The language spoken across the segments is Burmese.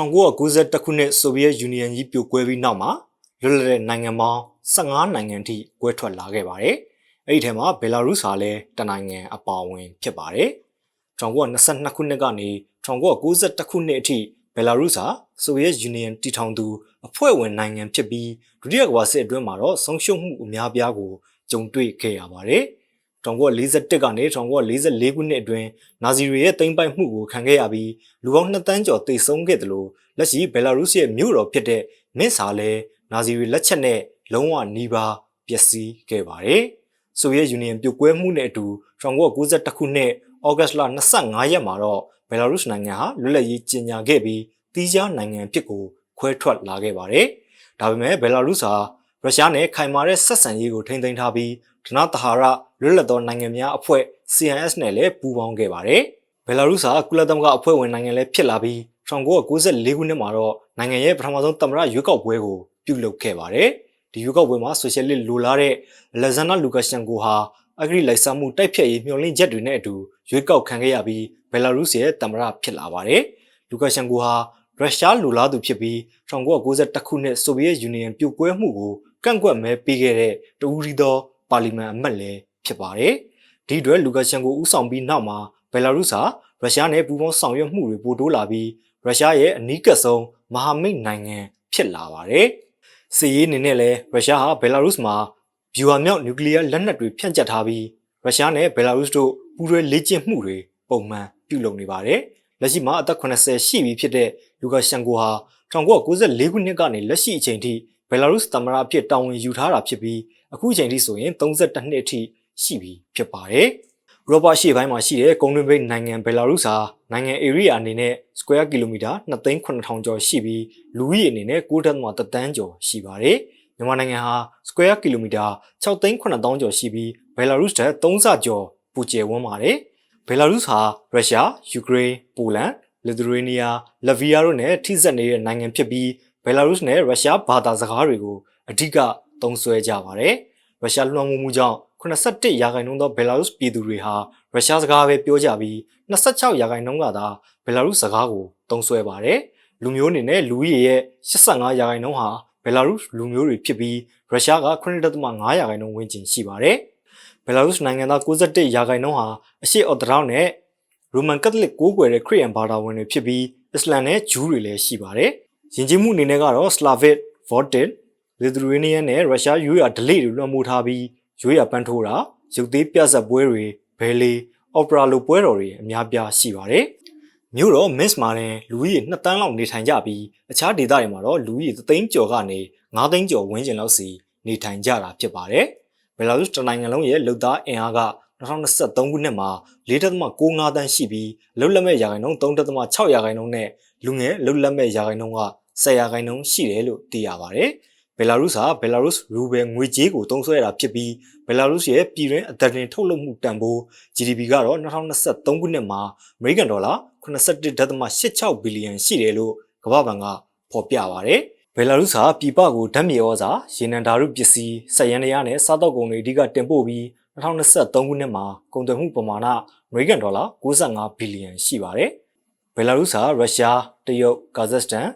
1992ခုနှစ်ဆိုဗီယက်ယူနီယံကြီးပြိုကွဲပြီးနောက်မှာလွတ်လပ်တဲ့နိုင်ငံပေါင်း15နိုင်ငံထိကွဲထွက်လာခဲ့ပါတယ်။အဲ့ဒီထဲမှာဘယ်လာရုစ်ဟာလည်းတနိုင်ငံအပါအဝင်ဖြစ်ပါတယ်။1922ခုနှစ်ကနေ1992ခုနှစ်အထိဘယ်လာရုစ်ဟာဆိုဗီယက်ယူနီယံတည်ထောင်သူအဖွဲ့ဝင်နိုင်ငံဖြစ်ပြီးဒုတိယကမ္ဘာစစ်အတွင်းမှာတော့ဆုံးရှုံးမှုအများပြားကိုကြုံတွေ့ခဲ့ရပါတယ်။ 1941ကနေ1944ခုနှစ်အတွင်းနာဇီတွေရဲ့သိမ်းပိုက်မှုကိုခံခဲ့ရပြီးလူပေါင်း2တန်းကျော်သေဆုံးခဲ့တယ်လို့လက်ရှိဘယ်လာရုစ်ရဲ့မြို့တော်ဖြစ်တဲ့မင်းစာလည်းနာဇီတွေလက်ချက်နဲ့လုံးဝနှီးပါပျက်စီးခဲ့ပါတယ်။ဆိုဗီယက်ယူနီယံပြိုကွဲမှုနဲ့အတူ1992ခုနှစ်ဩဂတ်လ25ရက်မှာတော့ဘယ်လာရုစ်နိုင်ငံဟာလွတ်လပ်ရေးကြေညာခဲ့ပြီးတီးခြားနိုင်ငံဖြစ်ကိုခွဲထွက်လာခဲ့ပါတယ်။ဒါပေမဲ့ဘယ်လာရုစ်ဟာ ရုရှားနဲ့ခိုင်မာတဲ့ဆက်ဆံရေးကိုထိန်းသိမ်းထားပြီးဒနသဟာရလွတ်လပ်သောနိုင်ငံများအဖွဲ့ CIS နဲ့လည်းပူးပေါင်းခဲ့ပါတယ်။ဘယ်လာရုစ်ဟာကုလသမဂ္ဂအဖွဲ့ဝင်နိုင်ငံလည်းဖြစ်လာပြီး1994ခုနှစ်မှာတော့နိုင်ငံရဲ့ပထမဆုံးသမ္မတရွေးကောက်ပွဲကိုပြုလုပ်ခဲ့ပါတယ်။ဒီရွေးကောက်ပွဲမှာဆိုရှယ်လစ်လိုလားတဲ့လက်ဇန်နာလူကာရှန်ကိုဟာအဂရိလိုက်စားမှုတိုက်ဖြတ်ရေးမျှော်လင့်ချက်တွေနဲ့အတူရွေးကောက်ခံခဲ့ရပြီးဘယ်လာရုစ်ရဲ့သမ္မတဖြစ်လာပါတယ်။လူကာရှန်ကိုဟာရုရှားလူလားသူဖြစ်ပြီး1992ခုနှစ်ဆိုဗီယက်ယူနီယံပြိုကွဲမှုကို ကန့်ကွက်မဲပေးခဲ့တဲ့တူရီသောပါလီမန်အမတ်လည်းဖြစ်ပါတယ်။ဒီအတွက်လူကာရှန်ကိုဦးဆောင်ပြီးနောက်မှာဘယ်လာရုစ်ဟာရုရှားနဲ့ပူးပေါင်းဆောင်ရွက်မှုတွေပိုတိုးလာပြီးရုရှားရဲ့အနီးကပ်ဆုံးမဟာမိတ်နိုင်ငံဖြစ်လာပါတယ်။စစ်ရေးအနေနဲ့လည်းရုရှားဟာဘယ်လာရုစ်မှာဗျူဟာမြောက်နျူကလ িয়ার လက်နက်တွေဖြန့်ကျက်ထားပြီးရုရှားနဲ့ဘယ်လာရုစ်တို့ပူးတွဲလေ့ကျင့်မှုတွေပုံမှန်ပြုလုပ်နေပါတယ်။လက်ရှိမှာအသက်80ရှိပြီဖြစ်တဲ့လူကာရှန်ကိုဟာ1994ခုနှစ်ကနေလက်ရှိအချိန်ထိ ဘယ်လာရုစ်သမ္မတအဖြစ်တာဝန်ယူထားတာဖြစ်ပြီးအခုချိန်ထိဆိုရင်32နှစ်အထိရှိပြီဖြစ်ပါတယ်။ဥရောပရှေ့ပိုင်းမှာရှိတဲ့ကုန်းတွင်းပိတ်နိုင်ငံဘယ်လာရုစ်ဟာနိုင်ငံဧရိယာအနေနဲ့ square kilometer 2,9000ကျော်ရှိပြီးလူဦးရေအနေနဲ့9.3တန်းကျော်ရှိပါတယ်။မြန်မာနိုင်ငံဟာ square kilometer 6,9000ကျော်ရှိပြီးဘယ်လာရုစ်ထက်3ဆကျော်ပူကျယ်ဝန်းပါတယ်။ဘယ်လာရုစ်ဟာရုရှား၊ယူကရိန်း၊ပိုလန်လစ်သူရေးနီးယား၊လဗီယာတို့နဲ့ထိစပ်နေတဲ့နိုင်ငံဖြစ်ပြီး ဘယ်လာရုစ်နဲ့ရုရှားဘာသာစကားတွေကိုအဓိကသုံးစွဲကြပါတယ်။ရုရှားလွှမ်းမိုးမှုကြောင့်81ရာခိုင်နှုန်းသောဘယ်လာရုစ်ပြည်သူတွေဟာရုရှားစကားပဲပြောကြပြီး26ရာခိုင်နှုန်းကသာဘယ်လာရုစ်စကားကိုသုံးစွဲပါတယ်။လူမျိုးအနေနဲ့လူဦးရေရဲ့85ရာခိုင်နှုန်းဟာဘယ်လာရုစ်လူမျိုးတွေဖြစ်ပြီးရုရှားက9.5ရာခိုင်နှုန်းဝန်းကျင်ရှိပါတယ်။ဘယ်လာရုစ်နိုင်ငံသား61ရာခိုင်နှုန်းဟာအရှေ့အော်တရောင်းနဲ့ရိုမန်ကက်သလစ်ကိုးကွယ်တဲ့ခရစ်ယာန်ဘာသာဝင်တွေဖြစ်ပြီးအစ္စလမ်နဲ့ဂျူးတွေလည်းရှိပါတယ်။ ယဉ်ကျေးမှုအနေနဲ့ကတော့ Slavic, Vortic, Lithuanian နဲ့ရုရှားရိုးရာဓလေ့တွေလွှမ်းမိုးထားပြီးရိုးရာပန်းထိုးတာရုပ်သေးပြဆက်ပွဲတွေဘဲလီအော်ပရာလိုပွဲတော်တွေအများပြားရှိပါတယ်။မြို့တော်မစ်မှာတင်လူကြီး2တန်းလောက်နေထိုင်ကြပြီးအခြားဒေသတွေမှာတော့လူကြီး3သိန်းကျော်ကနေ9သိန်းကျော်ဝန်းကျင်လောက်စီနေထိုင်ကြတာဖြစ်ပါတယ်။ဘယ်လာရုစ်တနိုင်ငံလုံးရဲ့လူသားအင်အားက2023ခုနှစ်မှာ4.65တန်းရှိပြီးလုံလက်မဲ့ရာခိုင်နှုန်း3.6ရာခိုင်နှုန်းနဲ့လူငယ်လုံလက်မဲ့ရာခိုင်နှုန်းက 10ရာခိုင်နှုန်းရှိတယ်လို့သိရပါတယ်။ဘယ်လာရုစ်ဟာဘယ်လာရုစ်ရူဘယ်ငွေကြေးကိုသုံးစွဲတာဖြစ်ပြီးဘယ်လာရုစ်ရဲ့ပြည်တွင်းအသက်တင်ထုတ်လုပ်မှုတန်ဖိုး GDP ကတော့2023ခုနှစ်မှာအမေရိကန်ဒေါ်လာ81.86ဘီလီယံရှိတယ်လို့ကမ္ဘာ့ဘဏ်ကဖော်ပြပါဗျ။ဘယ်လာရုစ်ဟာပြည်ပကိုဓာတ်မြေဩဇာရေနံဓာတုပစ္စည်းစက်ယန္တရားနဲ့စားတောက်ကုန်တွေအဓိကတင်ပို့ပြီး2023ခုနှစ်မှာကုန်သွယ်မှုပမာဏအမေရိကန်ဒေါ်လာ65ဘီလီယံရှိပါတယ်။ဘယ်လာရုစ်ဟာရုရှား၊တရုတ်၊ကာဇက်စတန်၊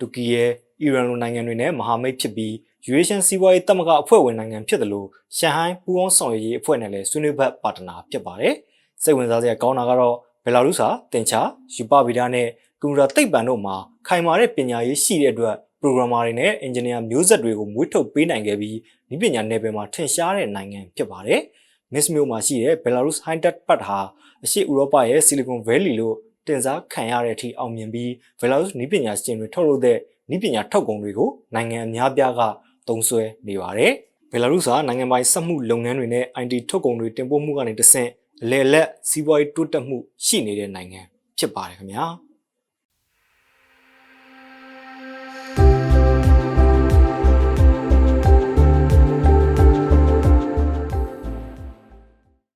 တူကီးယားအီရန်လိုနိုင်ငံတွေနဲ့မဟာမိတ်ဖြစ်ပြီးယူရေးရှန်စီးပွားရေးတပ်မကအဖွဲ့ဝင်နိုင်ငံဖြစ်တယ်လို့ရှန်ဟိုင်းပူးပေါင်းဆောင်ရွက်ရေးအဖွဲ့နဲ့လည်းဆွေးနွေးဘက်ပါတနာဖြစ်ပါတယ်။စိတ်ဝင်စားစရာကောင်းတာကတော့ဘယ်လာရုစ်ဟာတင်ချာယူပဗီဒါနဲ့ကွန်ပျူတာသိပ္ပံတို့မှာခိုင်မာတဲ့ပညာရေးရှိတဲ့အတွက် programmer တွေနဲ့ engineer မျိုးဆက်တွေကိုမွေးထုတ်ပေးနိုင်ခဲ့ပြီးဤပညာနယ်ပယ်မှာထင်ရှားတဲ့နိုင်ငံဖြစ်ပါတယ်။ Miss မြို့မှာရှိတဲ့ Belarus High Tech Park ဟာအရှေ့ဥရောပရဲ့ Silicon Valley လို့ တင်စားခံရတဲ့အထိအောင်မြင်ပြီး Belarus နည်းပညာရှင်တွေထုတ်လုပ်တဲ့နည်းပညာထုတ်ကုန်တွေကိုနိုင်ငံအများပြားကသုံးစွဲနေပါတယ်။ဘယ်လာရုစ်ဟာနိုင်ငံပိုင်စက်မှုလုပ်ငန်းတွေနဲ့ IT ထုတ်ကုန်တွေတင်ပို့မှုကနေတဆင့်အလဲလက်စီးပွားရေးတိုးတက်မှုရှိနေတဲ့နိုင်ငံဖြစ်ပါတယ်ခင်ဗျာ။